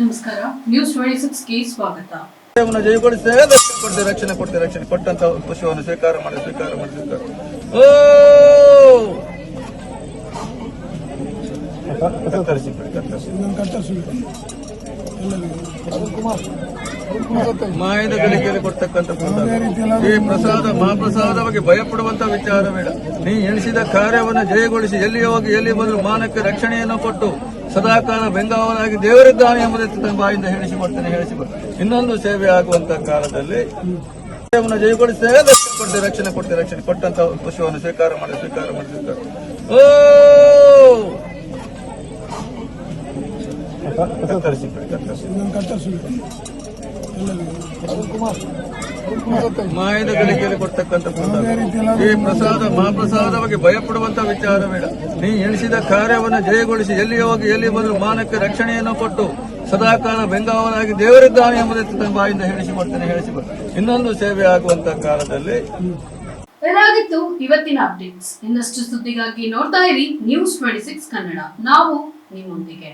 ನಮಸ್ಕಾರ. News twenty ಸಿಕ್ಸ್ಗೆ ಸ್ವಾಗತ. ದೇವನ ಜಯಗೊಳಿಸೇ ರಕ್ಷಣೆ ಕೊಡ್ತೆ ರಕ್ಷಣೆ ಕೊಡ್ತೇವೆ. ರಕ್ಷಣೆ ಕೊಟ್ಟಂತ ಪಶುವನ್ನು ಸ್ವೀಕಾರ ಮಾಡಿ ಸ್ವೀಕಾರ ಮಾಡಿ, ಸ್ವೀಕಾರ ಕತ್ತರಿಸಿ. ಮಾಯದ ಗಳಿಕೆಯಲ್ಲಿ ಕೊಡ್ತಕ್ಕಂಥ. ಈ ಪ್ರಸಾದ, ಮಹಾಪ್ರಸಾದ ಬಗ್ಗೆ ಭಯಪಡುವಂತ ವಿಚಾರ ಬೇಡ. ನೀ ಎಣಿಸಿದ ಕಾರ್ಯವನ್ನು ಜಯಗೊಳಿಸಿ ಎಲ್ಲಿ ಹೋಗಿ, ಎಲ್ಲಿ ಬಂದು ಮಾನಕ್ಕೆ ರಕ್ಷಣೆಯನ್ನು ಕೊಟ್ಟು ಸದಾಕಾಲ ಬೆಂಗಾವಲಾಗಿ ದೇವರಿದ್ದಾನೆ ಎಂಬುದಕ್ಕೆ ತನ್ನ ಬಾಯಿಂದ ಹೇಳಿಸಿಕೊಡ್ತೇನೆ ಹೇಳಿಸಿಕೊಡ್ತೇನೆ. ಇನ್ನೊಂದು ಸೇವೆ ಆಗುವಂತಹ ಕಾಲದಲ್ಲಿ ಜಯಗೊಳಿಸೇ ರಕ್ಷಣೆ ಕೊಡ್ತೇವೆ ರಕ್ಷಣೆ ಕೊಡ್ತೇವೆ ರಕ್ಷಣೆ ಕೊಟ್ಟಂತ ಪಶುವನ್ನು ಸ್ವೀಕಾರ ಮಾಡಿ ಸ್ವೀಕಾರ ಮಾಡಿ ಸ್ವೀಕಾರ ಓ! ಕತ್ತರಿಸಿ ಕತ್ತರಿಸಿ. ಮಾಯದ ಗಳಿಕೆಯಲ್ಲಿ ಕೊಡ್ತಕ್ಕಂಥ. ಈ ಪ್ರಸಾದ ಮಹಾಪ್ರಸಾದ ಬಗ್ಗೆ ಭಯಪಡುವಂತ ವಿಚಾರ ಬೇಡ. ನೀ ಎಣಿಸಿದ ಕಾರ್ಯವನ್ನು ಜಯಗೊಳಿಸಿ ಎಲ್ಲಿ ಹೋಗಿ ಎಲ್ಲಿ ಬಂದು ಮಾನಕ್ಕೆ ರಕ್ಷಣೆಯನ್ನು ಕೊಟ್ಟು ಸದಾಕಾಲ ಬೆಂಗಾವಲಾಗಿ ದೇವರಿದ್ದಾನೆ ಎಂಬುದಕ್ಕೆ ತನ್ನ ಬಾಯಿಂದ ಹೇಳಿಸಿಕೊಡ್ತೇನೆ ಹೇಳಿಸಿಕೊಡ್ತೇನೆ ಇನ್ನೊಂದು ಸೇವೆ ಆಗುವಂತ ಕಾಲದಲ್ಲಿ ಇದಾಗಿತ್ತು ಇವತ್ತಿನ ಅಪ್ಡೇಟ್ಸ್ ಇನ್ನಷ್ಟು ಸುದ್ದಿಗಾಗಿ ನೋಡ್ತಾ ಇರಿ ನ್ಯೂಸ್ ಟ್ವೆಂಟಿ ಸಿಕ್ಸ್ ಕನ್ನಡ. ನಾವು ನಿಮ್ಮೊಂದಿಗೆ.